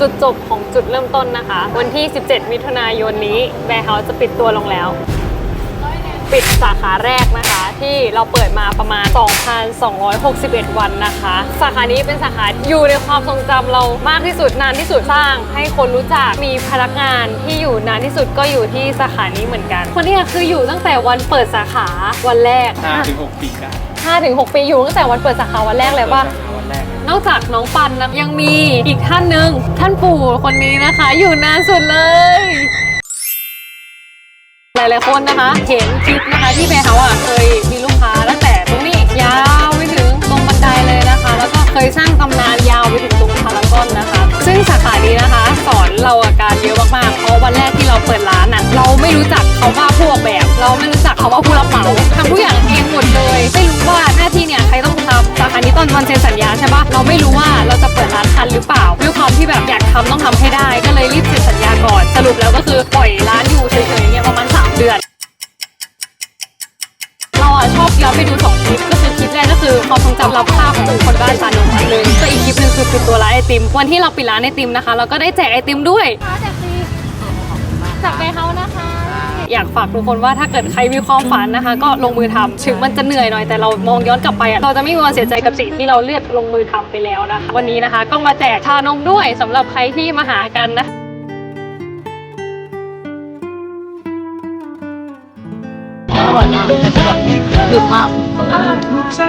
จุดจบของจุดเริ่มต้นนะคะ วันที่ 17 มิถุนายนนี้แบร์เฮาส์จะปิดตัวลงแล้ว ปิดสาขาแรกนะคะ ที่เราเปิดมาประมาณ 2,261 วันนะคะ สาขานี้เป็นสาขาอยู่ในความทรงจำเรามากที่สุดนานที่สุดสร้าง ให้คนรู้จักมีพนักงานที่อยู่นานที่สุดก็อยู่ที่สาขานี้เหมือนกัน คนนี้คืออยู่ตั้งแต่วันเปิดสาขาวันแรกห้าถึงหกปีได้5ถึง6ปีอยู่ตั้งแต่วันเปิดสาขาวันแรกเลยป่ะปิดสาขาวั นอกจากน้องปันนะยังมีอีกท่านหนึ่งท่านปู่คนนี้นะคะ อยู่นานสุดเลย หลายๆคนนะคะ เห็นคลิปนะคะที่แบร์เฮาอะเคยมีลูกค้าตั้งแต่ตรงนี้ยาวไปถึงตรงบันไดเลยนะคะ แล้วก็เคยสร้างตำนานยาวไปถึงตรงพารากอนนะคะ ซึ่งสาขานี้นะคะ สอนเราอาการเยอะมากๆเพราะวันแรกที่เราเปิดร้านอะเราไม่รู้จักเขาว่าผู้ออกแบบ เราไม่รู้จักเขาว่าผู้รับเหมาทำทุกอย่าง สัญญาใช่ปะเราไม่รู้ว่าเราจะเปิดร้านทันหรือเปล่าด้วยความที่แบบอยากทำต้องทำให้ได้ ก็เลยรีบเซ็นสัญญาก่อน สรุปแล้วก็คือปล่อยร้านอยู่เฉยๆเนี่ยประมาณ 3 เดือน เราอะชอบย้อนไปดูสองคลิปก็คือคลิปแรกก็คือความทรงจำรับภาพของคนบ้านชานมเลยก็อีกคลิปหนึ่งคือปิดตัวร้านไอติม วันที่เราปิดร้านไอติมนะคะ เราก็ได้แจกไอติมด้วยจากไปเฮานะคะ อยากฝากทุกคนว่าถ้าเกิดใครมีความฝันนะคะ ก็ลงมือทำถึงมันจะเหนื่อยหน่อยแต่เรามองย้อนกลับไปอะเราจะไม่มีวันเสียใจกับสิ่งที่เราเลือกลงมือทำไปแล้วนะคะวันนี้นะคะก็มาแจกชานมด้วยสำหรับใครที่มาหากันนะดึกมากใจ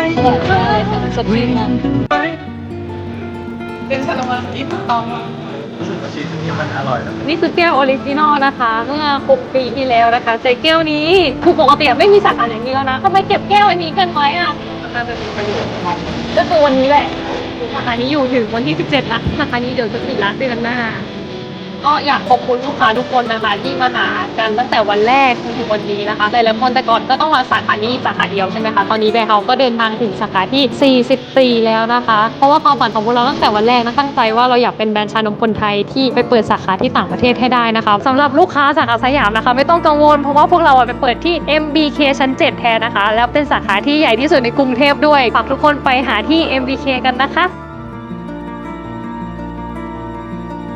สดชื่นมากเป็นชาลมาที่ถูกต้อง รู้สึกว่าชีสนี้มันอร่อยนะนี่คือแก้วออริจินอลนะคะเมื่อ6ปีที่แล้วนะคะใช้แก้วนี้คือปกติไม่มีสาขาอย่างนี้แล้วนะทำไมเก็บแก้วอันนี้กันไว้อะน่าจะมีประโยชน์มากก็คือวันนี้แหละสาขานี้อยู่ถึงวันที่ 17นะสาขานี้เดี๋ยวจะปิดร้านเดือนหน้า ก็อยากขอบคุณลูกค้าทุกคนนะคะที่มาหากันตั้งแต่วันแรกจนถึงวันนี้นะคะแต่ละคนแต่ก่อนก็ต้องมาสาขานี้สาขาเดียวใช่ไหมคะตอนนี้แบร์เฮาก็เดินทางถึงสาขาที่ 44 แล้วนะคะ เพราะว่าความฝันของพวกเราตั้งแต่วันแรกนะตั้งใจว่าเราอยากเป็นแบรนด์ชานมคนไทยที่ไปเปิดสาขาที่ต่างประเทศให้ได้นะคะสำหรับลูกค้าสาขาสยามนะคะ ไม่ต้องกังวลเพราะว่าพวกเราอะไปเปิดที่ MBK ชั้น 7 แทนนะคะ แล้วเป็นสาขาที่ใหญ่ที่สุดในกรุงเทพด้วยฝากทุกคนไปหาที่ MBK กันนะคะ